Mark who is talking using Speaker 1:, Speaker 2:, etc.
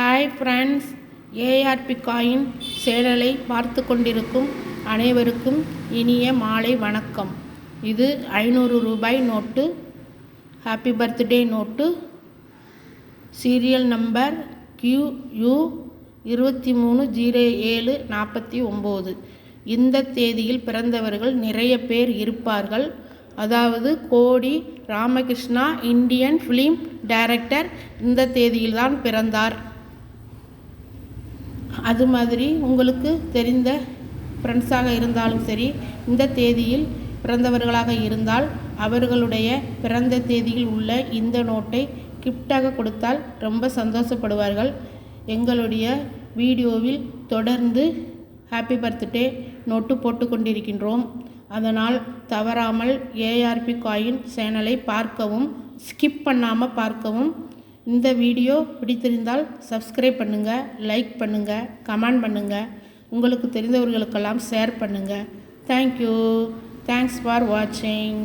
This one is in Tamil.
Speaker 1: Hi friends. ஏஆர்பி காயின் சேனலை பார்த்து கொண்டிருக்கும் அனைவருக்கும் இனிய மாலை வணக்கம். இது ஐநூறு ரூபாய் note. Happy birthday note. Serial number Q இருபத்தி மூணு ஜீரோ ஏழு நாற்பத்தி ஒம்பது. இந்த தேதியில் பிறந்தவர்கள் நிறைய பேர் இருப்பார்கள். அதாவது கோடி ராமகிருஷ்ணா இந்தியன் ஃபிலிம் டைரக்டர் இந்த தேதியில்தான் பிறந்தார். அது மாதிரி உங்களுக்கு தெரிந்த ஃப்ரெண்ட்ஸாக இருந்தாலும் சரி இந்த தேதியில் பிறந்தவர்களாக இருந்தால் அவர்களுடைய பிறந்த தேதியில் உள்ள இந்த நோட்டை கிஃப்டாக கொடுத்தால் ரொம்ப சந்தோஷப்படுவார்கள். எங்களுடைய வீடியோவில் தொடர்ந்து ஹாப்பி பர்த்டே நோட்டு போட்டு கொண்டிருக்கின்றோம். அதனால் தவறாமல் ஏஆர்பி காயின் சேனலை பார்க்கவும் ஸ்கிப் பண்ணாமல் பார்க்கவும் இந்த வீடியோ பிடித்திருந்தால் சப்ஸ்கிரைப் பண்ணுங்கள் லைக் பண்ணுங்கள் கமெண்ட் பண்ணுங்கள் உங்களுக்கு தெரிந்தவர்களுக்கெல்லாம் ஷேர் பண்ணுங்கள் தேங்க்யூ தேங்க்ஸ் ஃபார் வாட்சிங்